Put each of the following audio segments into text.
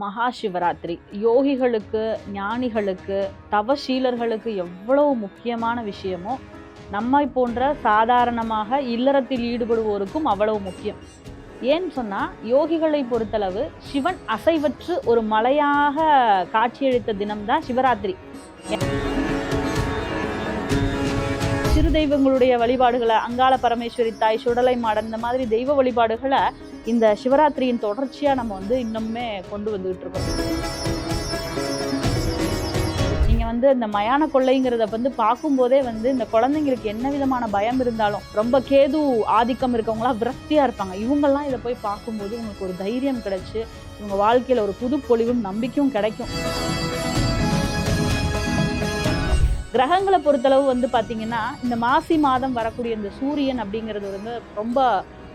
மகா சிவராத்திரி யோகிகளுக்கு ஞானிகளுக்கு தவசீலர்களுக்கு எவ்வளவு முக்கியமான விஷயமோ நம்மை போன்ற சாதாரணமாக இல்லறத்தில் ஈடுபடுவோருக்கும் அவ்வளவு முக்கியம். ஏன்னு சொன்னால் யோகிகளை பொறுத்தளவு சிவன் அசைவற்று ஒரு மலையாக காட்சியளித்த தினம்தான் சிவராத்திரி. சிறு தெய்வங்களுடைய வழிபாடுகளை அங்காள பரமேஸ்வரி தாய் சுடலை மாடன் இந்த மாதிரி தெய்வ வழிபாடுகளை இந்த சிவராத்திரியின் தொடர்ச்சியாக நம்ம வந்து இன்னுமே கொண்டு வந்துகிட்டு இருக்கோம். நீங்கள் வந்து இந்த மயான கொள்ளைங்கிறத வந்து பார்க்கும்போதே வந்து இந்த குழந்தைங்களுக்கு என்ன விதமான பயம் இருந்தாலும் ரொம்ப கேது ஆதிக்கம் இருக்கவங்களாம் விரக்தியாக இருப்பாங்க. இவங்கெல்லாம் இதை போய் பார்க்கும்போது உங்களுக்கு ஒரு தைரியம் கிடைச்சி இவங்க வாழ்க்கையில் ஒரு புது பொலிவும் நம்பிக்கையும் கிடைக்கும். கிரகங்களை பொறுத்தளவு வந்து பார்த்தீங்கன்னா இந்த மாசி மாதம் வரக்கூடிய இந்த சூரியன் அப்படிங்கிறது வந்து ரொம்ப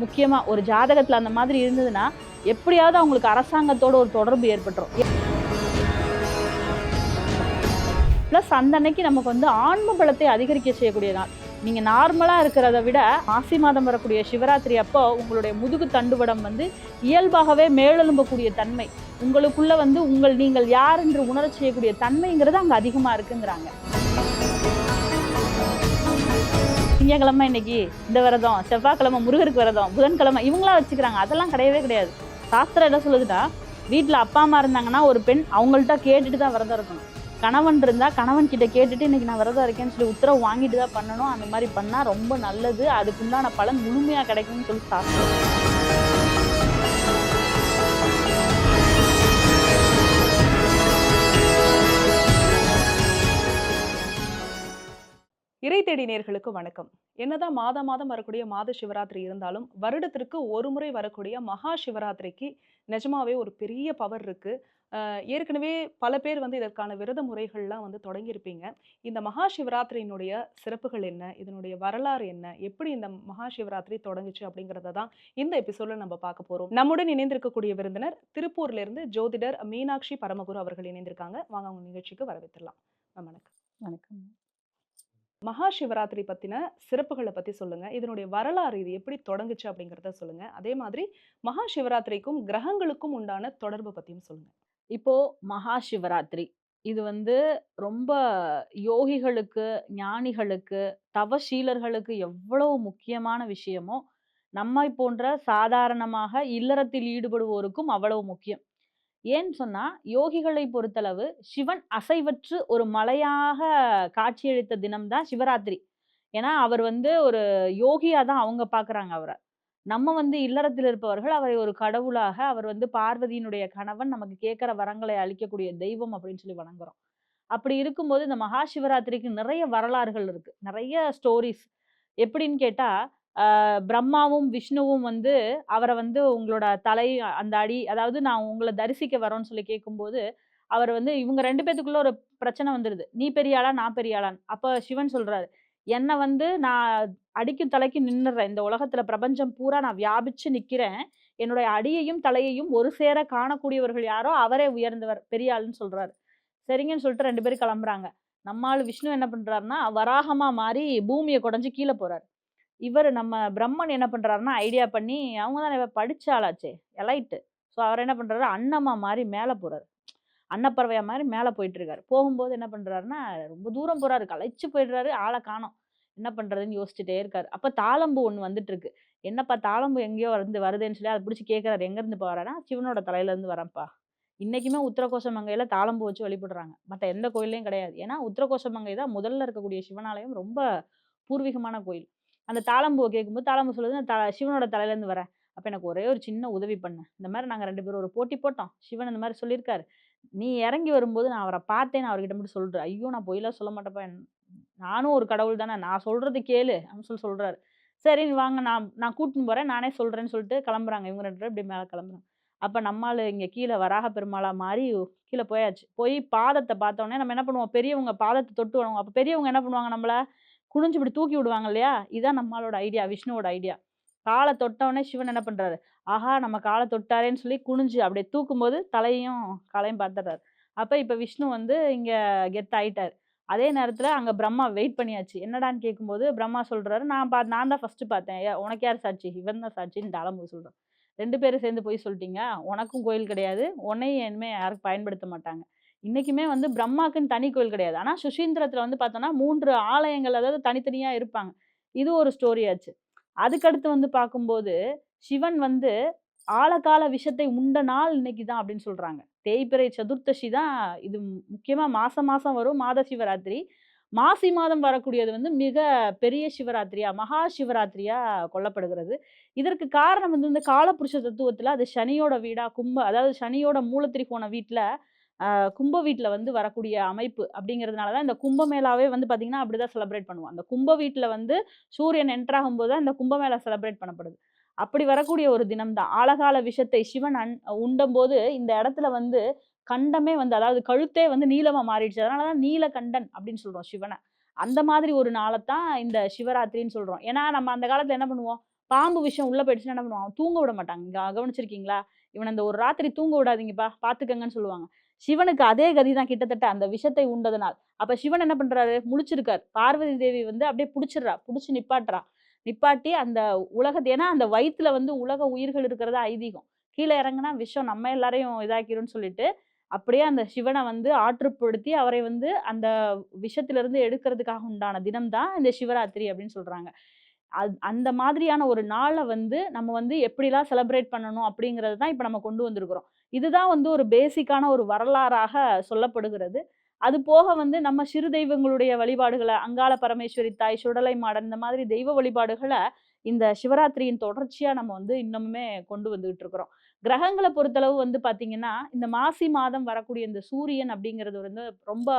முக்கியமாக ஒரு ஜாதகத்தில் அந்த மாதிரி இருந்ததுன்னா எப்படியாவது அவங்களுக்கு அரசாங்கத்தோட ஒரு தொடர்பு ஏற்பட்டுரும். ப்ளஸ் அந்த அன்னைக்கு நமக்கு வந்து ஆன்ம பலத்தை அதிகரிக்க செய்யக்கூடிய நாள் நீங்கள் நார்மலாக இருக்கிறத விட மாசி மாதம் வரக்கூடிய சிவராத்திரி அப்போ உங்களுடைய முதுகு தண்டுவடம் வந்து இயல்பாகவே மேலெழும்பக்கூடிய தன்மை. உங்களுக்குள்ளே வந்து உங்கள் நீங்கள் யார் என்று உணர செய்யக்கூடிய தன்மைங்கிறது அங்கே அதிகமாக இருக்குங்கிறாங்க. திங்கக்கிழமை இன்னைக்கு இந்த விரதம் செவ்வாய்க்கிழமை முருகருக்கு விரதம் புதன்கிழமை இவங்களா வச்சுக்கிறாங்க. அதெல்லாம் கிடையவே கிடையாது. சாஸ்திரம் என்ன சொல்லுதுன்னா வீட்டில் அப்பா அம்மா இருந்தாங்கன்னா ஒரு பெண் அவங்கள்ட்ட கேட்டுட்டு தான் விரதம் இருக்கணும். கணவன் இருந்தால் கணவன் கிட்ட கேட்டுட்டு இன்னைக்கு நான் விரதம் இருக்கேன்னு சொல்லி உத்தரவு வாங்கிட்டு தான் பண்ணணும். அந்த மாதிரி பண்ணால் ரொம்ப நல்லது. அதுக்குண்டான பலன் முழுமையாக கிடைக்கும்னு சொல்லி சாஸ்திரம் தேடி நேர்களுக்கு வணக்கம். என்னதான் மாதம் மாதம் வரக்கூடிய மாத சிவராத்திரி இருந்தாலும் வருடத்திற்கு ஒரு முறை வரக்கூடிய மகா சிவராத்திரிக்கு நிஜமாவே ஒரு பெரிய பவர் இருக்கு. ஏற்கனவே பல பேர் வந்து இதற்கான விரத முறைகள்லாம் வந்து தொடங்கியிருப்பீங்க. இந்த மகா சிவராத்திரியினுடைய சிறப்புகள் என்ன? இதனுடைய வரலாறு என்ன? எப்படி இந்த மகா சிவராத்திரி தொடங்குச்சு அப்படிங்கிறத தான் இந்த எபிசோட்ல நம்ம பார்க்க போறோம். நம்முடன் இணைந்திருக்கக்கூடிய விருந்தினர் திருப்பூர்ல இருந்து ஜோதிடர் மீனாட்சி பரமகுரு அவர்கள் இணைந்திருக்காங்க. வாங்க அவங்க நிகழ்ச்சிக்கு வரவேற்றலாம் வணக்கம். வணக்கம். மகா சிவராத்திரி பற்றின சிறப்புகளை பற்றி சொல்லுங்கள் இதனுடைய வரலாறு இது எப்படி தொடங்குச்சு அப்படிங்கிறத சொல்லுங்கள் அதே மாதிரி மகா சிவராத்திரிக்கும் கிரகங்களுக்கும் உண்டான தொடர்பு பற்றியும் சொல்லுங்கள் இப்போது மகா சிவராத்திரி இது வந்து ரொம்ப யோகிகளுக்கு ஞானிகளுக்கு தவசீலர்களுக்கு எவ்வளவு முக்கியமான விஷயமோ நம்மை போன்ற சாதாரணமாக இல்லறத்தில் ஈடுபடுவோருக்கும் அவ்வளவு முக்கியம். ஏன்னு சொன்னா யோகிகளை பொறுத்தளவு சிவன் அசைவற்று ஒரு மலையாக காட்சியளித்த தினம்தான் சிவராத்திரி. ஏன்னா அவர் வந்து ஒரு யோகியா தான் அவங்க பார்க்குறாங்க அவரை. நம்ம வந்து இல்லறத்தில் இருப்பவர்கள் அவரை ஒரு கடவுளாக அவர் வந்து பார்வதியினுடைய கணவன் நமக்கு கேட்குற வரங்களை அளிக்கக்கூடிய தெய்வம் அப்படின்னு சொல்லி வணங்குறோம். அப்படி இருக்கும்போது இந்த மகா சிவராத்திரிக்கு நிறைய வரலாறுகள் இருக்கு. நிறைய ஸ்டோரிஸ் எப்படின்னு கேட்டால் பிரம்மாவும் விஷ்ணுவும் வந்து அவரை வந்து உங்களோட தலை அந்த அடி அதாவது நான் உங்களை தரிசிக்க வரோன்னு சொல்லி கேட்கும்போது அவர் வந்து இவங்க ரெண்டு பேத்துக்குள்ள ஒரு பிரச்சனை வந்துடுது நீ பெரிய ஆளா நான் பெரிய அப்போ சிவன் சொல்றாரு என்னை வந்து நான் அடிக்கும் தலைக்கு நின்னுடுறேன். இந்த உலகத்துல பிரபஞ்சம் பூரா நான் வியாபிச்சு நிக்கிறேன். என்னுடைய அடியையும் தலையையும் ஒரு சேர காணக்கூடியவர்கள் யாரோ அவரே உயர்ந்தவர் பெரிய ஆளுன்னு சொல்றாரு. சரிங்கன்னு சொல்லிட்டு ரெண்டு பேரும் கிளம்புறாங்க. நம்மால் விஷ்ணு என்ன பண்றாருன்னா வராகமா மாறி பூமியை குடைஞ்சு கீழே போறாரு. இவர் நம்ம பிரம்மன் என்ன பண்ணுறாருன்னா ஐடியா பண்ணி அவங்க தான் படிச்ச எலைட்டு ஸோ அவர் என்ன பண்ணுறாரு அன்னம்மா மாதிரி மேலே போகிறாரு அன்னப்பறவையா மாதிரி மேலே போயிட்டுருக்காரு. போகும்போது என்ன பண்ணுறாருன்னா ரொம்ப தூரம் போகிறாரு களைச்சு போயிடுறாரு. ஆளை காணோம். என்ன பண்ணுறதுன்னு யோசிச்சுட்டே இருக்காரு. அப்போ தாளம்பு ஒன்று வந்துட்டுருக்கு. என்னப்பா தாளம்பு எங்கேயோ வந்து வருதுன்னு சொல்லி அதை பிடிச்சி கேட்கறாரு. எங்கேருந்து இருந்து சிவனோட தலையிலேருந்து வரேன்ப்பா. இன்றைக்குமே உத்தரகோச மங்கையில் தாளம்பூ வச்சு வழிபடுறாங்க. மற்ற எந்த கோயிலையும் கிடையாது. ஏன்னா உத்தரகோச மங்கை தான் முதல்ல இருக்கக்கூடிய சிவனாலயம் ரொம்ப பூர்வீகமான கோயில். அந்த தாளம்பூவை கேட்கும்போது தாளம்பூ சொல்லுது நான் த சிவனோட தலையிலேருந்து வரேன். அப்போ எனக்கு ஒரே ஒரு சின்ன உதவி பண்ணேன் இந்த மாதிரி நாங்கள் ரெண்டு பேரும் ஒரு போட்டி போட்டோம். சிவன் இந்த மாதிரி சொல்லியிருக்காரு. நீ இறங்கி வரும்போது நான் அவரை பார்த்தேன் அவர்கிட்ட மட்டும் சொல்கிறேன் ஐயோ நான் பொய்லாம் சொல்ல மாட்டேப்பா நானும் ஒரு கடவுள் தானே. நான் சொல்கிறது கேளு. அப்படின்னு சொல்லி சொல்கிறாரு சரி வாங்க. நான் நான் கூட்டின்னு போகிறேன் நானே சொல்கிறேன்னு சொல்லிட்டு கிளம்புறாங்க. இவங்க ரெண்டு பேரும் இப்படி மேலே கிளம்புறாங்க. அப்போ நம்மால் இங்கே கீழே வராக பெருமாளா மாறி கீழே போயாச்சு. போய் பாதத்தை பார்த்தோன்னே நம்ம என்ன பண்ணுவோம்? பெரியவங்க பாதத்தை தொட்டு வணங்குவோம். அப்போ பெரியவங்க என்ன பண்ணுவாங்க நம்மளை? குனிஞ்சு இப்படி தூக்கி விடுவாங்க இல்லையா இதான் நம்மளோட ஐடியா விஷ்ணுவோட ஐடியா காலை தொட்டவுடனே சிவன் என்ன பண்ணுறாரு ஆஹா நம்ம காலை தொட்டாரேன்னு சொல்லி குனிஞ்சு அப்படியே தூக்கும்போது தலையும் காலையும் பார்த்துடுறாரு அப்போ இப்போ விஷ்ணு வந்து இங்கே கெத் ஆயிட்டார். அதே நேரத்தில் அங்கே பிரம்மா வெயிட் பண்ணியாச்சு. என்னடான்னு கேட்கும்போது பிரம்மா சொல்கிறாரு நான் பா நான் தான் ஃபஸ்ட்டு பார்த்தேன். உனக்கு யார் சாட்சி? இவன் தான் சாட்சின்னு தாளம்பூ சொல்றான். 2 பேரும் சேர்ந்து போய் சொல்லிட்டீங்க. உனக்கும் கோயில் கிடையாது. உன்னையும் இனிமேல் யாருக்கும் பயன்படுத்த மாட்டாங்க. இன்றைக்குமே வந்து பிரம்மாக்குன்னு தனி கோயில் கிடையாது. ஆனால் சுஷீந்திரத்தில் வந்து பார்த்தோன்னா மூன்று ஆலயங்கள் அதாவது தனித்தனியாக இருப்பாங்க. இது ஒரு ஸ்டோரி ஆச்சு. அதுக்கடுத்து வந்து பார்க்கும்போது, சிவன் வந்து ஆழகால விஷத்தை உண்ட நாள் இன்னைக்கு தான் அப்படின்னு சொல்கிறாங்க தேய்பிறை சதுர்த்தசி தான் இது முக்கியமாக மாதம் மாதம் வரும் மாத சிவராத்திரி. மாசி மாதம் வரக்கூடியது வந்து மிக பெரிய சிவராத்திரியா, மகா சிவராத்திரியா கொல்லப்படுகிறது இதற்கு காரணம் வந்து இந்த காலபுருஷ தத்துவத்தில் அது சனியோட வீடா கும்ப அதாவது சனியோட மூலத்திரிகோண போன வீட்டில் கும்ப வீட்டில் வந்து வரக்கூடிய அமைப்பு அப்படிங்கிறதுனால தான் இந்த கும்பமேளாவே வந்து பார்த்திங்கன்னா அப்படி தான் செலிப்ரேட் பண்ணுவோம். அந்த கும்ப வீட்டில் வந்து சூரியன் என்ட்ராகும் போது தான் இந்த கும்பமேளா செலிப்ரேட் பண்ணப்படுது. அப்படி வரக்கூடிய ஒரு தினம் தான். ஆழகால விஷத்தை சிவன் அன் உண்டம்போது இந்த இடத்துல வந்து கண்டமே வந்து அதாவது கழுத்தே வந்து நீளமாக மாறிடுச்சு. அதனால தான் நீலகண்டன் அப்படின்னு சொல்கிறோம் சிவனை அந்த மாதிரி ஒரு நாளை தான் இந்த சிவராத்திரின்னு சொல்கிறோம் ஏன்னா நம்ம அந்த காலத்தில் என்ன பண்ணுவோம்? பாம்பு விஷம் உள்ளே போயிடுச்சுன்னா என்ன பண்ணுவாங்க? தூங்க விட மாட்டாங்க. கவனிச்சிருக்கீங்களா? இவனை இந்த ஒரு ராத்திரி தூங்க விடாதீங்கப்பா, பார்த்துக்கங்கன்னு சொல்லுவாங்க. சிவனுக்கு அதே கதி தான் கிட்டத்தட்ட அந்த விஷத்தை உண்டதனால். அப்ப சிவன் என்ன பண்றாரு? முழிச்சிருக்காரு. பார்வதி தேவி வந்து அப்படியே பிடிச்சிடுறா பிடிச்சி நிப்பாட்டுறா. நிப்பாட்டி அந்த உலகத்தை ஏன்னா அந்த வயிற்றுல வந்து உலக உயிர்கள் இருக்கிறதா ஐதீகம். கீழே இறங்குனா விஷம் நம்ம எல்லாரையும் இதாக்கிரும்னு சொல்லிட்டு, அப்படியே அந்த சிவனை வந்து ஆற்றுப்படுத்தி அவரை வந்து அந்த விஷத்திலிருந்து எடுக்கிறதுக்காக உண்டான தினம்தான் இந்த சிவராத்திரி அப்படின்னு சொல்றாங்க. அத் அந்த மாதிரியான ஒரு நாளை வந்து நம்ம வந்து எப்படிலாம் செலிப்ரேட் பண்ணணும் அப்படிங்கிறது தான் இப்போ நம்ம கொண்டு வந்திருக்கிறோம். இதுதான் வந்து ஒரு பேசிக்கான ஒரு வரலாறாக சொல்லப்படுகிறது. அது போக வந்து நம்ம சிறு தெய்வங்களுடைய வழிபாடுகளை அங்காள பரமேஸ்வரி தாய், சுடலை மாடன் இந்த மாதிரி தெய்வ வழிபாடுகளை இந்த சிவராத்திரியின் தொடர்ச்சியாக நம்ம வந்து இன்னமுமே கொண்டு வந்துகிட்டு இருக்கிறோம். கிரகங்களை பொறுத்தளவு வந்து பார்த்தீங்கன்னா, இந்த மாசி மாதம் வரக்கூடிய இந்த சூரியன் அப்படிங்கிறது வந்து ரொம்ப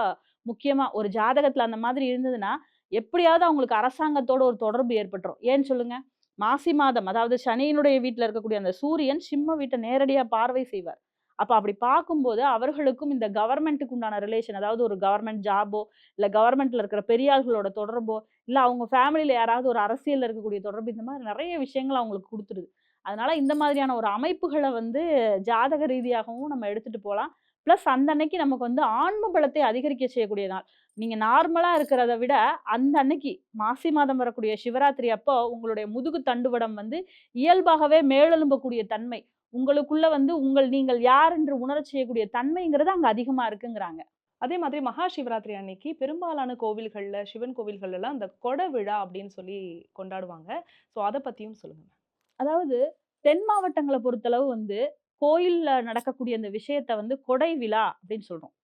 முக்கியமாக ஒரு ஜாதகத்தில் அந்த மாதிரி இருந்ததுன்னா, எப்படியாவது அவங்களுக்கு அரசாங்கத்தோட ஒரு தொடர்பு ஏற்பட்டுரும். ஏன்னு சொல்லுங்கள் மாசி மாதம் அதாவது சனியினுடைய வீட்டில் இருக்கக்கூடிய அந்த சூரியன் சிம்ம வீட்டை நேரடியாக பார்வை செய்வார். அப்போ அப்படி பார்க்கும்போது அவர்களுக்கும் இந்த கவர்மெண்ட்டுக்கு உண்டான ரிலேஷன் அதாவது ஒரு கவர்மெண்ட் ஜாபோ, இல்லை கவர்மெண்ட்டில் இருக்கிற பெரியாள்களோட தொடர்போ, இல்லை அவங்க ஃபேமிலியில் யாராவது ஒரு அரசியலில் இருக்கக்கூடிய தொடர்பு இந்த மாதிரி நிறைய விஷயங்கள் அவங்களுக்கு கொடுத்துருது அதனால இந்த மாதிரியான ஒரு அமைப்புகளை வந்து ஜாதக ரீதியாகவும் நம்ம எடுத்துகிட்டு போகலாம் ப்ளஸ் அந்த அன்னைக்கு நமக்கு வந்து ஆன்ம பலத்தை அதிகரிக்க செய்யக்கூடிய நாள். நீங்கள் நார்மலாக இருக்கிறத விட அந்த அன்னைக்கு மாசி மாதம் வரக்கூடிய சிவராத்திரி அப்போ உங்களுடைய முதுகு தண்டுவடம் வந்து இயல்பாகவே மேலெழும்பக்கூடிய தன்மை. உங்களுக்குள்ள வந்து உங்கள் நீங்கள் யார் என்று உணரச் செய்யக்கூடிய தன்மைங்கிறது அங்கே அதிகமாக இருக்குங்கிறாங்க. அதே மாதிரி மகா சிவராத்திரி அன்னைக்கு பெரும்பாலான கோவில்களில் சிவன் கோவில்கள்லாம் அந்த கொட விழா அப்படின்னு சொல்லி கொண்டாடுவாங்க. ஸோ அதை பற்றியும் சொல்லுங்கள் அதாவது தென் மாவட்டங்களை பொறுத்தளவு வந்து கோயிலில் நடக்கக்கூடிய இந்த விஷயத்த வந்து கொடை விழா அப்படின்னு சொல்கிறோம்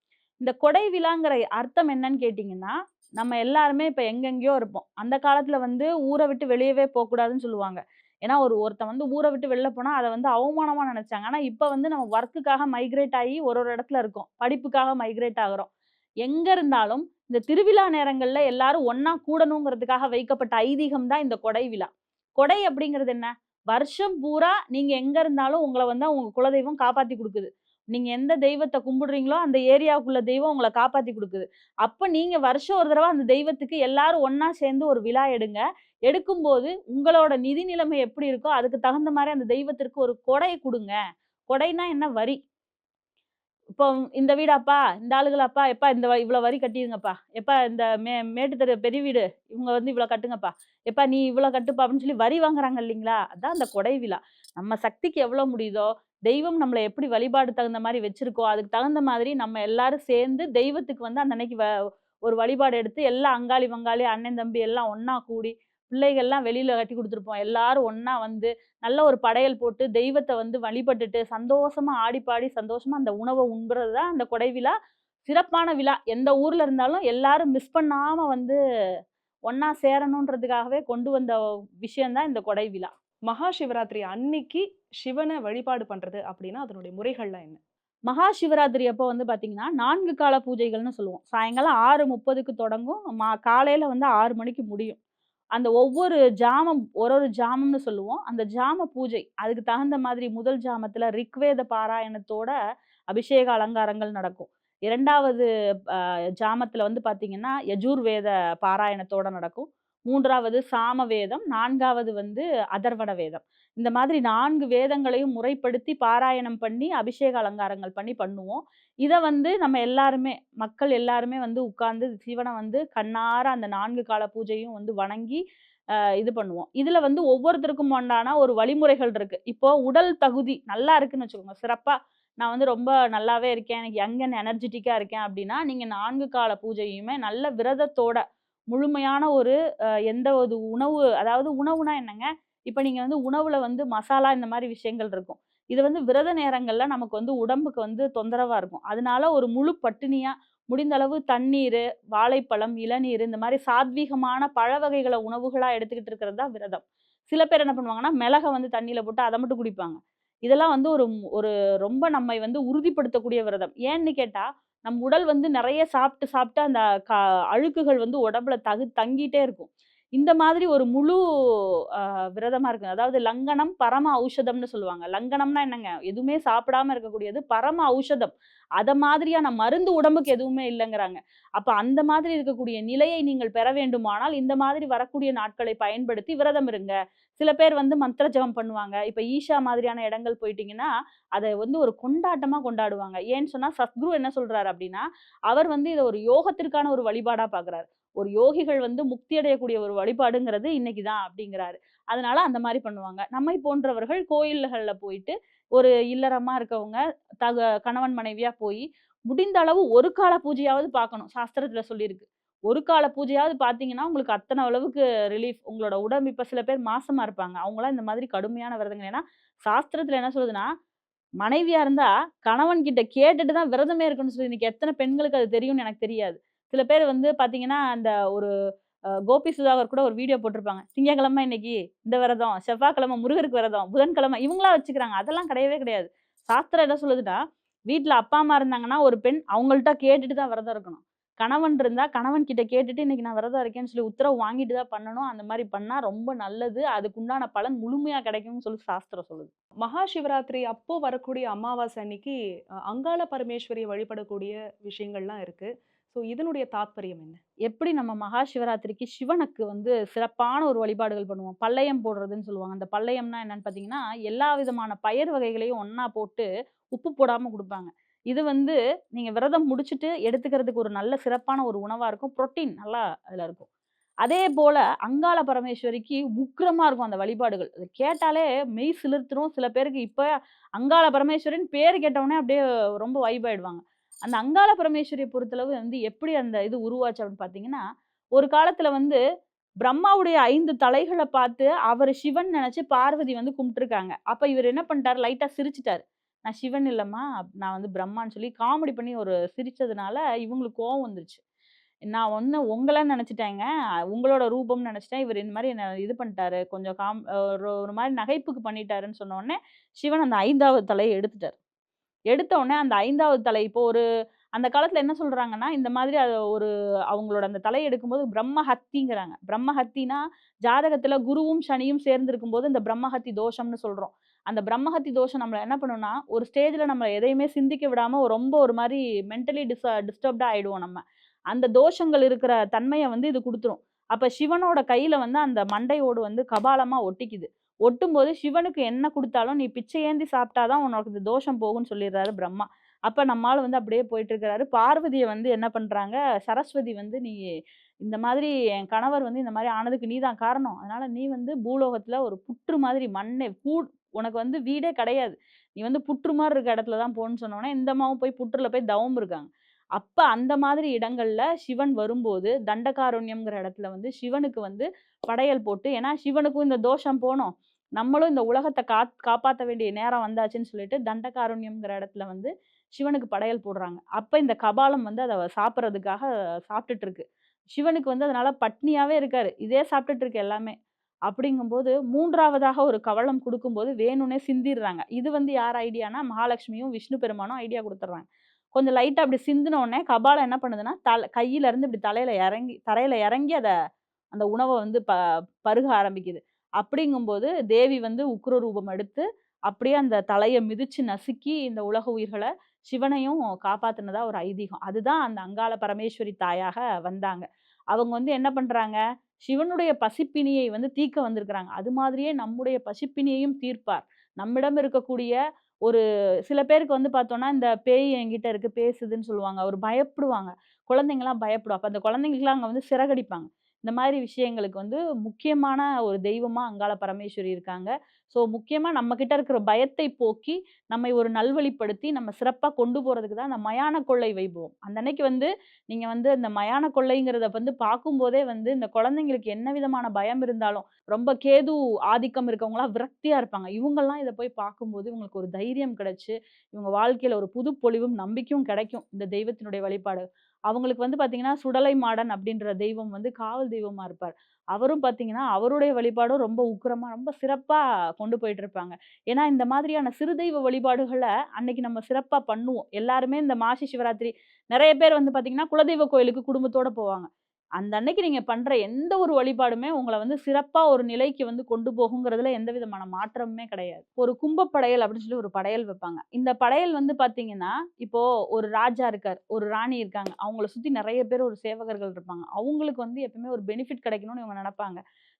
இந்த கொடை விழாங்கிற அர்த்தம் என்னன்னு கேட்டிங்கன்னா நம்ம எல்லாருமே இப்போ எங்கெங்கேயோ இருப்போம். அந்த காலத்தில் வந்து ஊரை விட்டு வெளியவே போகக்கூடாதுன்னு சொல்லுவாங்க. ஏன்னா ஒரு ஒருத்தன் வந்து ஊரை விட்டு வெளில போனால் அதை வந்து அவமானமாக நினச்சாங்க ஆனால் இப்போ வந்து நம்ம ஒர்க்குக்காக மைக்ரேட் ஆகி ஒரு ஒரு இடத்துல இருக்கோம். படிப்புக்காக மைக்ரேட் ஆகுறோம். எங்கே இருந்தாலும் இந்த திருவிழா நேரங்களில் எல்லாரும் ஒன்றா கூடணுங்கிறதுக்காக வைக்கப்பட்ட ஐதீகம் தான் இந்த கொடை விழா. கொடை அப்படிங்கிறது என்ன? வருஷம் பூரா நீங்கள் எங்கே இருந்தாலும் உங்களை வந்து அவங்க குலதெய்வம் காப்பாற்றி கொடுக்குது நீங்க எந்த தெய்வத்தை கும்பிடுறீங்களோ, அந்த ஏரியாவுக்குள்ள தெய்வம் உங்களை காப்பாத்தி கொடுக்குது அப்ப நீங்க வருஷம் ஒரு தடவை அந்த தெய்வத்துக்கு எல்லாரும் ஒன்றா சேர்ந்து ஒரு விழா எடுங்க. எடுக்கும்போது உங்களோட நிதி நிலைமை எப்படி இருக்கோ, அதுக்கு தகுந்த மாதிரி அந்த தெய்வத்திற்கு ஒரு கொடை கொடுங்க கொடைனா என்ன? வரி. இப்போ இந்த வீடாப்பா, இந்த ஆளுகளாப்பா, எப்பா இந்த இவ்வளோ வரி கட்டிடுங்கப்பா எப்பா இந்த மே மேட்டு தெரு பெரிய வீடு, இவங்க வந்து இவ்வளோ கட்டுங்கப்பா. எப்பா நீ இவ்வளோ கட்டுப்பா அப்படின்னு சொல்லி வரி வாங்குறாங்க இல்லைங்களா? அதான் அந்த கொடை விழா. நம்ம சக்திக்கு எவ்வளோ முடியுதோ, தெய்வம் நம்மளை எப்படி வழிபாடு தகுந்த மாதிரி வச்சிருக்கோ, அதுக்கு தகுந்த மாதிரி நம்ம எல்லாரும் சேர்ந்து தெய்வத்துக்கு வந்து அந்த அன்னைக்கு வ ஒரு வழிபாடு எடுத்து எல்லாம் அங்காளி, வங்காளி அண்ணன், தம்பி எல்லாம் ஒன்னா கூடி, பிள்ளைகள்லாம் வெளியில கட்டி கொடுத்துருப்போம் எல்லாரும் ஒன்னா வந்து நல்ல ஒரு படையல் போட்டு தெய்வத்தை வந்து வழிபட்டுட்டு சந்தோஷமா ஆடி பாடி சந்தோஷமா அந்த உணவை உண்புறது தான் அந்த கொடை விழா. சிறப்பான விழா. எந்த ஊர்ல இருந்தாலும் எல்லாரும் மிஸ் பண்ணாம வந்து ஒன்னா சேரணுன்றதுக்காகவே கொண்டு வந்த விஷயம்தான் இந்த கொடை விழா. மகா சிவராத்திரி அன்னைக்கு சிவனை வழிபாடு பண்ணுறது அப்படின்னா, அதனுடைய முறைகள்லாம் என்ன? மகா சிவராத்திரி அப்போ வந்து பார்த்தீங்கன்னா, நான்கு கால பூஜைகள்னு சொல்லுவோம். சாயங்காலம் 6:30க்கு தொடங்கும். மா காலையில் வந்து ஆறு மணிக்கு முடியும். அந்த ஒவ்வொரு ஜாமம் ஒரு ஒரு ஜாமம்னு சொல்லுவோம். அந்த ஜாம பூஜை. அதுக்கு தகுந்த மாதிரி முதல் ஜாமத்தில் ரிக்வேத பாராயணத்தோட அபிஷேக அலங்காரங்கள் நடக்கும். இரண்டாவது ஜாமத்தில் வந்து பார்த்தீங்கன்னா, யஜூர்வேத பாராயணத்தோட நடக்கும். மூன்றாவது சாம வேதம். நான்காவது வந்து அதர்வட வேதம். இந்த மாதிரி நான்கு வேதங்களையும் முறைப்படுத்தி பாராயணம் பண்ணி, அபிஷேக அலங்காரங்கள் பண்ணி பண்ணுவோம். இதை வந்து நம்ம எல்லாருமே, மக்கள் எல்லாருமே வந்து உட்கார்ந்து சிவனை வந்து கண்ணார அந்த நான்கு கால பூஜையும் வந்து வணங்கி, இது பண்ணுவோம். இதில் வந்து ஒவ்வொருத்தருக்கும் உண்டான ஒரு வழிமுறைகள் இருக்கு. இப்போ உடல் தகுதி நல்லா இருக்குன்னு வச்சுக்கோங்க. சிறப்பாக நான் வந்து ரொம்ப நல்லாவே இருக்கேன். எனக்கு யங் அண்ட் எனர்ஜெட்டிக்காக இருக்கேன் அப்படின்னா நீங்கள் நான்கு கால பூஜையுமே நல்ல விரதத்தோட, முழுமையான ஒரு எந்த ஒரு உணவு அதாவது உணவுனா என்னங்க? இப்போ நீங்கள் வந்து உணவில் வந்து மசாலா இந்த மாதிரி விஷயங்கள் இருக்கும். இது வந்து விரத நேரங்களில் நமக்கு வந்து உடம்புக்கு வந்து தொந்தரவாக இருக்கும். அதனால ஒரு முழு பட்டினியாக முடிந்த அளவு வாழைப்பழம், இளநீர் இந்த மாதிரி சாத்வீகமான பழ வகைகளை உணவுகளாக எடுத்துக்கிட்டு இருக்கிறது தான் விரதம். சில பேர் என்ன பண்ணுவாங்கன்னா, மிளகை வந்து தண்ணியில் போட்டு அதை மட்டும் குடிப்பாங்க. இதெல்லாம் வந்து ஒரு ஒரு ரொம்ப நம்மை வந்து உறுதிப்படுத்தக்கூடிய விரதம். ஏன்னு கேட்டால் நம் உடல் வந்து நிறைய சாப்பிட்டு சாப்பிட்டு அந்த க அழுக்குகள் வந்து உடம்புல தகு தங்கிட்டே இருக்கும். இந்த மாதிரி ஒரு முழு விரதமாக இருக்குது அதாவது லங்கனம், பரம ஔஷதம்னு சொல்லுவாங்க. லங்கனம்னா என்னங்க? எதுவுமே சாப்பிடாம இருக்கக்கூடியது பரம ஔஷதம். அதை மாதிரியான மருந்து உடம்புக்கு எதுவுமே இல்லைங்கிறாங்க அப்போ அந்த மாதிரி இருக்கக்கூடிய நிலையை நீங்கள் பெற வேண்டுமானால், இந்த மாதிரி வரக்கூடிய நாட்களை பயன்படுத்தி விரதம் இருங்க. சில பேர் வந்து மந்திரஜபம் பண்ணுவாங்க. இப்போ ஈஷா மாதிரியான இடங்கள் போயிட்டீங்கன்னா, அதை வந்து ஒரு கொண்டாட்டமாக கொண்டாடுவாங்க. ஏன்னு சொன்னால் சத்குரு என்ன சொல்கிறாரு அப்படின்னா அவர் வந்து இதை ஒரு யோகத்திற்கான ஒரு வழிபாடாக பார்க்குறாரு. ஒரு யோகிகள் வந்து முக்தி அடையக்கூடிய ஒரு வழிபாடுங்கிறது இன்னைக்கு தான் அப்படிங்கிறாரு அதனால அந்த மாதிரி பண்ணுவாங்க. நம்மை போன்றவர்கள் கோயில்களில் போயிட்டு, ஒரு இல்லறமா இருக்கவங்க, தக கணவன் மனைவியா போய் முடிந்த அளவு ஒரு கால பூஜையாவது பார்க்கணும். சாஸ்திரத்துல சொல்லியிருக்கு. ஒரு கால பூஜையாவது பார்த்தீங்கன்னா, உங்களுக்கு அத்தனை அளவுக்கு ரிலீஃப். உங்களோட உடம்பு இப்போ சில பேர் மாசமா இருப்பாங்க. அவங்களாம் இந்த மாதிரி கடுமையான விரதங்கள் ஏன்னா, சாஸ்திரத்துல என்ன சொல்லுதுன்னா, மனைவியா இருந்தா கணவன் கிட்ட கேட்டுட்டு தான் விரதமே இருக்கணும்னு சொல்லி இன்னைக்கு எத்தனை பெண்களுக்கு அது தெரியும்னு எனக்கு தெரியாது. சில பேர் வந்து பார்த்தீங்கன்னா, அந்த ஒரு கோபி சுதாகர் கூட ஒரு வீடியோ போட்டிருப்பாங்க. திங்கக்கிழமை இன்னைக்கு இந்த விரதம், செவ்வாய்க்கிழமை முருகருக்கு விரதம், புதன்கிழமை இவங்களா வச்சுக்கிறாங்க. அதெல்லாம் கிடையவே கிடையாது. சாஸ்திரம் என்ன சொல்லுதுன்னா, வீட்டில் அப்பா, அம்மா இருந்தாங்கன்னா, ஒரு பெண் அவங்கள்ட்ட கேட்டுட்டு தான் விரதம் இருக்கணும். கணவன் இருந்தால் கணவன் கிட்ட கேட்டுட்டு இன்னைக்கு நான் விரதம் இருக்கேன்னு சொல்லி உத்தரவு வாங்கிட்டு தான் பண்ணணும். அந்த மாதிரி பண்ணால் ரொம்ப நல்லது. அதுக்குண்டான பலன் முழுமையாக கிடைக்கும்னு சொல்லி சாஸ்திரம் சொல்லுது. மகா சிவராத்திரி அப்போ வரக்கூடிய அமாவாசை அன்னைக்கு அங்காள பரமேஸ்வரியை வழிபடக்கூடிய விஷயங்கள்லாம் இருக்குது ஸோ இதனுடைய தாத்பரியம் என்ன? எப்படி நம்ம மகா சிவராத்திரிக்கு சிவனுக்கு வந்து சிறப்பான ஒரு வழிபாடுகள் பண்ணுவோம். பள்ளையம் போடுறதுன்னு சொல்லுவாங்க. அந்த பள்ளையம்னா என்னன்னு பார்த்தீங்கன்னா, எல்லா விதமான பயிர் வகைகளையும் ஒன்றா போட்டு, உப்பு போடாமல் கொடுப்பாங்க இது வந்து நீங்கள் விரதம் முடிச்சுட்டு எடுத்துக்கிறதுக்கு ஒரு நல்ல சிறப்பான ஒரு உணவாக இருக்கும். புரோட்டீன் நல்லா அதில் இருக்கும். அதே போல அங்காள பரமேஸ்வரிக்கு உக்கிரமாக இருக்கும் அந்த வழிபாடுகள். அது கேட்டாலே மெய் சிலிர்த்துரும். சில பேருக்கு இப்போ அங்காள பரமேஸ்வரின்னு பேர் கேட்டவொடனே அப்படியே ரொம்ப வைப் ஆயிடுவாங்க. அந்த அங்காள பரமேஸ்வரியை பொறுத்தளவு வந்து எப்படி அந்த இது உருவாச்சு அப்படின்னு பார்த்தீங்கன்னா, ஒரு காலத்துல வந்து பிரம்மாவுடைய ஐந்து தலைகளை பார்த்து அவர் சிவன் நினச்சி பார்வதி வந்து கும்பிட்டுருக்காங்க. அப்ப இவர் என்ன பண்ணிட்டாரு, லைட்டா சிரிச்சிட்டாரு நான் சிவன் இல்லைம்மா நான் வந்து பிரம்மான்னு சொல்லி காமெடி பண்ணி ஒரு சிரிச்சதுனால இவங்களுக்கு கோவம் வந்துருச்சு. நான் ஒன்று உங்களை நினச்சிட்டேங்க உங்களோட ரூபம்னு நினச்சிட்டேன் இவர் இந்த மாதிரி என்ன இது பண்ணிட்டாரு. கொஞ்சம் காம் ஒரு ஒரு மாதிரி நகைப்புக்கு பண்ணிட்டாருன்னு சொன்ன உடனே, சிவன் அந்த ஐந்தாவது தலையை எடுத்துட்டார் எடுத்தோடனே அந்த ஐந்தாவது தலை இப்போ ஒரு அந்த காலத்தில் என்ன சொல்கிறாங்கன்னா இந்த மாதிரி அது ஒரு அவங்களோட அந்த தலை எடுக்கும்போது பிரம்மஹத்திங்கிறாங்க. பிரம்மஹத்தினா ஜாதகத்தில் குருவும், சனியும் சேர்ந்து போது இந்த பிரம்மஹத்தி தோஷம்னு சொல்கிறோம் அந்த பிரம்மஹத்தி தோஷம் நம்மளை என்ன பண்ணும்னா, ஒரு ஸ்டேஜில் நம்ம எதையுமே சிந்திக்க விடாமல் ரொம்ப ஒரு மாதிரி மென்டலி டிஸ் டிஸ்டர்ப்டாக ஆகிடுவோம் நம்ம. அந்த தோஷங்கள் இருக்கிற தன்மையை வந்து இது கொடுத்துரும் அப்போ சிவனோட கையில் வந்து அந்த மண்டையோடு வந்து கபாலமாக ஒட்டிக்குது. ஒட்டும்போது சிவனுக்கு என்ன கொடுத்தாலும் "நீ பிச்சை ஏந்தி சாப்பிட்டாதான் உனக்கு இந்த தோஷம் போகும்னு சொல்லிடுறாரு பிரம்மா. அப்ப நம்மால் வந்து அப்படியே போயிட்டு இருக்கிறாரு. பார்வதியை வந்து என்ன பண்றாங்க, சரஸ்வதி வந்து, "நீ இந்த மாதிரி என் கணவர் வந்து இந்த மாதிரி ஆனதுக்கு நீ தான் காரணம். அதனால நீ வந்து பூலோகத்துல ஒரு புற்று மாதிரி மண்ணே கூ உனக்கு வந்து வீடே கிடையாது. நீ வந்து புற்று மாதிரி இருக்க இடத்துல தான் போகணும்னு சொன்னோன்னே இந்த மாவும் போய் புற்றுல போய் தவம் இருக்காங்க. அப்போ அந்த மாதிரி இடங்களில் சிவன் வரும்போது, தண்டகாரண்யம்ங்கிற இடத்துல வந்து சிவனுக்கு வந்து படையல் போட்டு ஏன்னா சிவனுக்கும் இந்த தோஷம் போனோம் நம்மளும் இந்த உலகத்தை காத் காப்பாற்ற வேண்டிய நேரம் வந்தாச்சுன்னு சொல்லிட்டு, தண்டகாரண்யம்ங்கிற இடத்துல வந்து சிவனுக்கு படையல் போடுறாங்க. அப்போ இந்த கபாலம் வந்து அதை சாப்பிட்றதுக்காக சாப்பிட்டுட்டு இருக்கு. சிவனுக்கு வந்து அதனால பட்னியாவே இருக்காரு. இதே சாப்பிட்டுட்டு இருக்கு எல்லாமே. அப்படிங்கும்போது மூன்றாவதாக ஒரு கவளம் கொடுக்கும்போது வேணும்னே சிந்திடுறாங்க இது வந்து யார் ஐடியானா மகாலட்சுமியும், விஷ்ணு பெருமானும் ஐடியா கொடுத்துட்றாங்க கொஞ்சம் லைட்டாக அப்படி சிந்தினோடனே கபாலம் என்ன பண்ணுதுன்னா, தலை கையிலேருந்து இப்படி தலையில் இறங்கி தரையில் இறங்கி அதை அந்த உணவை வந்து ப பருக ஆரம்பிக்குது. அப்படிங்கும்போது தேவி வந்து உக்ர ரூபம் எடுத்து, அப்படியே அந்த தலையை மிதித்து நசுக்கி இந்த உலக உயிர்களை சிவனையும் காப்பாத்துனதா ஒரு ஐதீகம். அதுதான் அந்த அங்காள பரமேஸ்வரி தாயாக வந்தாங்க. அவங்க வந்து என்ன பண்ணுறாங்க சிவனுடைய பசிப்பிணியை வந்து தீர்க்க வந்திருக்கிறாங்க. அது மாதிரியே நம்முடைய பசிப்பிணியையும் தீர்ப்பார். நம்மிடம் இருக்கக்கூடிய ஒரு சில பேருக்கு வந்து பார்த்தோன்னா இந்த பேய் என்கிட்ட இருக்கு, பேசுதுன்னு சொல்லுவாங்க. ஒரு பயப்படுவாங்க. குழந்தைங்களாம் பயப்படும். அப்போ அந்த குழந்தைங்களுக்குலாம் அங்கே வந்து சிறகடிப்பாங்க. இந்த மாதிரி விஷயங்களுக்கு வந்து முக்கியமான ஒரு தெய்வமாக அங்காள பரமேஸ்வரி இருக்காங்க. ஸோ முக்கியமாக நம்ம இருக்கிற பயத்தை போக்கி, நம்மை ஒரு நல்வழிப்படுத்தி, நம்ம சிறப்பாக கொண்டு போகிறதுக்கு தான் அந்த மயான கொள்ளை வைபவம். அந்த அன்னைக்கு வந்து நீங்கள் வந்து இந்த மயான கொள்ளைங்கிறத வந்து பார்க்கும்போதே வந்து இந்த குழந்தைங்களுக்கு என்ன விதமான பயம் இருந்தாலும், ரொம்ப கேது ஆதிக்கம் இருக்கவங்களாம் விரக்தியாக இருப்பாங்க. இவங்கெல்லாம் இதை போய் பார்க்கும்போது இவங்களுக்கு ஒரு தைரியம் கிடைச்சி இவங்க வாழ்க்கையில் ஒரு புது பொலிவும், நம்பிக்கையும் கிடைக்கும். இந்த தெய்வத்தினுடைய வழிபாடு. அவங்களுக்கு வந்து பார்த்தீங்கன்னா, சுடலை மாடன் அப்படின்ற தெய்வம் வந்து காவல் தெய்வமாக இருப்பார். அவரும் பார்த்தீங்கன்னா, அவருடைய வழிபாடும் ரொம்ப உக்கிரமாக ரொம்ப சிறப்பாக கொண்டு போயிட்டு இருப்பாங்க. ஏன்னா, இந்த மாதிரியான சிறு தெய்வ வழிபாடுகளை அன்னைக்கு நம்ம சிறப்பாக பண்ணுவோம். எல்லாருமே இந்த மாசி சிவராத்திரி நிறைய பேர் வந்து பார்த்தீங்கன்னா, குலதெய்வ கோயிலுக்கு குடும்பத்தோடு போவாங்க. அந்த அன்னைக்கு நீங்கள் பண்ணுற எந்த ஒரு வழிபாடுமே உங்களை வந்து சிறப்பாக ஒரு நிலைக்கு வந்து கொண்டு போகுங்கிறதுல எந்த விதமான மாற்றமுமே கிடையாது. ஒரு கும்ப படையல் அப்படின்னு சொல்லி ஒரு படையல் வைப்பாங்க. இந்த படையல் வந்து பார்த்தீங்கன்னா, இப்போ ஒரு ராஜா இருக்கார், ஒரு ராணி இருக்காங்க. அவங்கள சுற்றி நிறைய பேர் ஒரு சேவகர்கள் இருப்பாங்க. அவங்களுக்கு வந்து எப்பவுமே ஒரு பெனிஃபிட் கிடைக்கணும்னு இவங்க நினைப்பாங்க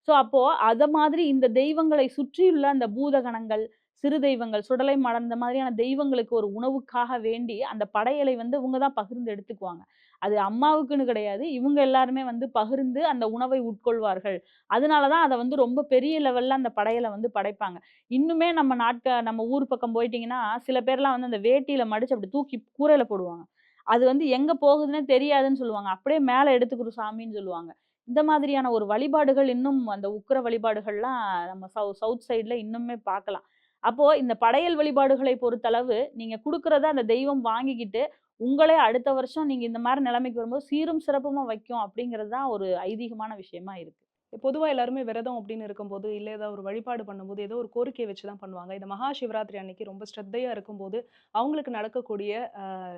ஸோ அப்போது அதை மாதிரி இந்த தெய்வங்களை சுற்றியுள்ள அந்த பூதகணங்கள், சிறு தெய்வங்கள், சுடலை மாடன் இந்த மாதிரியான தெய்வங்களுக்கு ஒரு உணவுக்காக வேண்டி அந்த படையலை வந்து இவங்க தான் பகிர்ந்து எடுத்துக்குவாங்க. அது அம்மாவுக்குன்னு கிடையாது. இவங்க எல்லாருமே வந்து பகிர்ந்து அந்த உணவை உட்கொள்வார்கள். அதனால தான் அதை வந்து ரொம்ப பெரிய லெவலில் அந்த படையலை வந்து படைப்பாங்க. இன்னுமே நம்ம நாட்க நம்ம ஊர் பக்கம் போயிட்டீங்கன்னா, சில பேர்லாம் வந்து அந்த வேட்டியில் மடிச்சு அப்படி தூக்கி கூரையில போடுவாங்க. அது வந்து எங்கே போகுதுன்னே தெரியாதுன்னு சொல்லுவாங்க. அப்படியே மேலே எடுத்துக்கிறோம் சாமின்னு சொல்லுவாங்க. இந்த மாதிரியான ஒரு வழிபாடுகள் இன்னும் அந்த உக்கிர வழிபாடுகள்லாம் நம்ம சவு சவுத் சைடில் இன்னுமே பார்க்கலாம். அப்போ இந்த படையல் வழிபாடுகளை பொறுத்தளவு, நீங்க குடுக்குறத அந்த தெய்வம் வாங்கிக்கிட்டு, உங்களே அடுத்த வருஷம் நீங்க இந்த மாரி நிலைமைக்கு வரும்போது சீரும் சிறப்புமா வைக்கும் அப்படிங்கிறது தான் ஒரு ஐதீகமான விஷயமா இருக்கு. பொதுவா எல்லாருமே விரதம் அப்படின்னு இருக்கும்போது, இல்ல ஏதாவது ஒரு வழிபாடு பண்ணும்போது, ஏதோ ஒரு கோரிக்கைய வச்சு தான் பண்ணுவாங்க. இந்த மகா சிவராத்திரி அன்னைக்கு ரொம்ப ஸ்ரத்தையா இருக்கும்போது, அவங்களுக்கு நடக்கக்கூடிய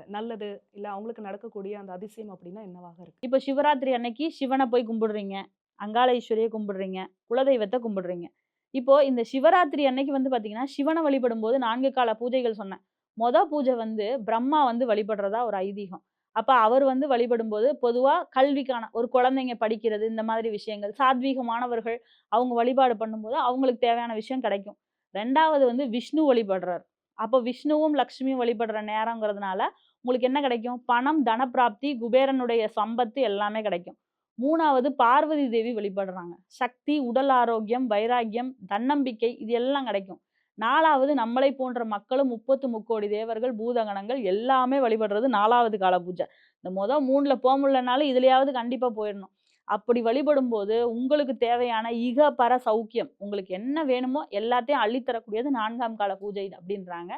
நல்லது, இல்ல அவங்களுக்கு நடக்கக்கூடிய அந்த அதிசயம் அப்படின்னா என்னவாக இருக்கு? இப்ப சிவராத்திரி அன்னைக்கு சிவன போய் கும்பிடுறீங்க. அங்காள ஈஸ்வரிய கும்பிடுறீங்க. குலதெய்வத்த கும்பிடுறீங்க. இப்போ இந்த சிவராத்திரி அன்னைக்கு வந்து பாத்தீங்கன்னா சிவனை வழிபடும் வழிபடும்போது நான்கு கால பூஜைகள் சொன்னேன். மொத பூஜை வந்து பிரம்மா வந்து வழிபடுறதா ஒரு ஐதீகம். அப்ப அவர் வந்து வழிபடும்போது பொதுவா கல்விக்கான ஒரு குழந்தைங்க படிக்கிறது, இந்த மாதிரி விஷயங்கள், சாத்வீகமானவர்கள் அவங்க வழிபாடு பண்ணும்போது அவங்களுக்கு தேவையான விஷயம் கிடைக்கும். ரெண்டாவது வந்து விஷ்ணு வழிபடுறார். அப்போ விஷ்ணுவும், லக்ஷ்மியும் வழிபடுற நேரங்கிறதுனால, உங்களுக்கு என்ன கிடைக்கும்? பணம், தனப்பிராப்தி, குபேரனுடைய சம்பத்து எல்லாமே கிடைக்கும். மூணாவது பார்வதி தேவி வழிபடுறாங்க. சக்தி, உடல் ஆரோக்கியம், வைராக்கியம், தன்னம்பிக்கை இது எல்லாம் கிடைக்கும். நாலாவது நம்மளை போன்ற மக்களும் 33 தேவர்கள், பூதகணங்கள் எல்லாமே வழிபடுறது நாலாவது கால பூஜை. இந்த மொதல் மூணில் போக முடியலனாலும் இதுலையாவது கண்டிப்பாக போயிடணும் அப்படி வழிபடும்போது உங்களுக்கு தேவையான இக, பர சௌக்கியம் உங்களுக்கு என்ன வேணுமோ எல்லாத்தையும் அள்ளி தரக்கூடியது 4ஆம் கால பூஜை அப்படின்றாங்க.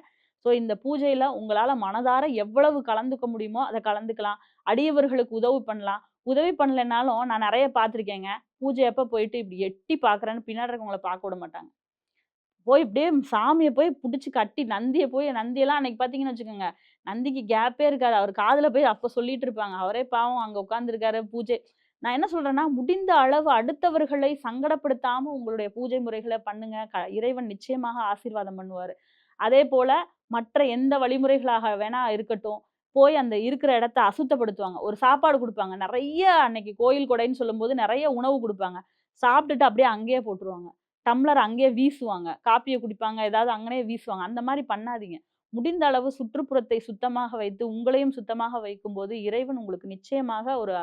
ஸோ இந்த பூஜையில் உங்களால் மனதார எவ்வளவு கலந்துக்க முடியுமோ அதை கலந்துக்கலாம். அடியவர்களுக்கு உதவி பண்ணலாம். உதவி பண்ணலைனாலும் நான் நிறைய பார்த்துருக்கேங்க. பூஜை எப்போ போயிட்டு இப்படி எட்டி பார்க்குறேன்னு பின்னாடி இருக்கவங்கள பார்க்க விட மாட்டாங்க. போய் இப்படியே சாமியை போய் பிடிச்சி கட்டி நந்தியை போய் நந்தியெல்லாம் அன்னைக்கு பார்த்தீங்கன்னு வச்சுக்கோங்க, நந்திக்கு கேப்பே இருக்காது. அவர் காதில் போய் அப்போ சொல்லிட்டு இருப்பாங்க. அவரே பாவம் அங்கே உட்காந்துருக்காரு பூஜை நான் என்ன சொல்றேன்னா, முடிந்த அளவு அடுத்தவர்களை சங்கடப்படுத்தாம உங்களுடைய பூஜை முறைகளை பண்ணுங்க. க இறைவன் நிச்சயமாக ஆசீர்வாதம் பண்ணுவார் அதே போல மற்ற எந்த வழிமுறைகளாக வேணா இருக்கட்டும், போய் அந்த இருக்கிற இடத்த அசுத்தப்படுத்துவாங்க. ஒரு சாப்பாடு குடுப்பாங்க. நெறைய அன்னைக்கு கோயில் கொடைன்னு சொல்லும்போது நெறைய உணவு குடுப்பாங்க. சாப்பிட்டுட்டு அப்படியே அங்கேயே போட்டுருவாங்க. டம்ளர் அங்கேயே வீசுவாங்க. காப்பிய குடிப்பாங்க. ஏதாவது அங்கனயே வீசுவாங்க. அந்த மாரி பண்ணாதீங்க. முடிந்த அளவு சுற்றுப்புறத்தை சுத்தமாக வைத்து, உங்களையும் சுத்தமாக வைக்கும்போது, இறைவன் உங்களுக்கு நிச்சயமாக ஒரு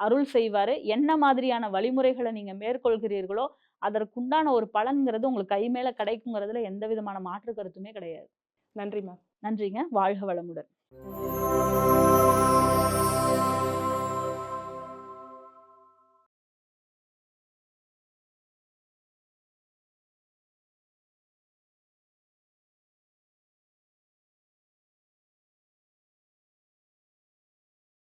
அருள் செய்வாரு. என்ன மாதிரியான வழிமுறைகள நீங்க மேற்கொள்கிறீர்களோ, அதற்குண்டான ஒரு பலன்கிறது உங்களுக்கு கை மேல கிடைக்குங்கிறதுல எந்த விதமான மாற்று கருத்துமே கிடையாது. நன்றி மேம். நன்றிங்க. வாழ்க வளமுடன். Thank you.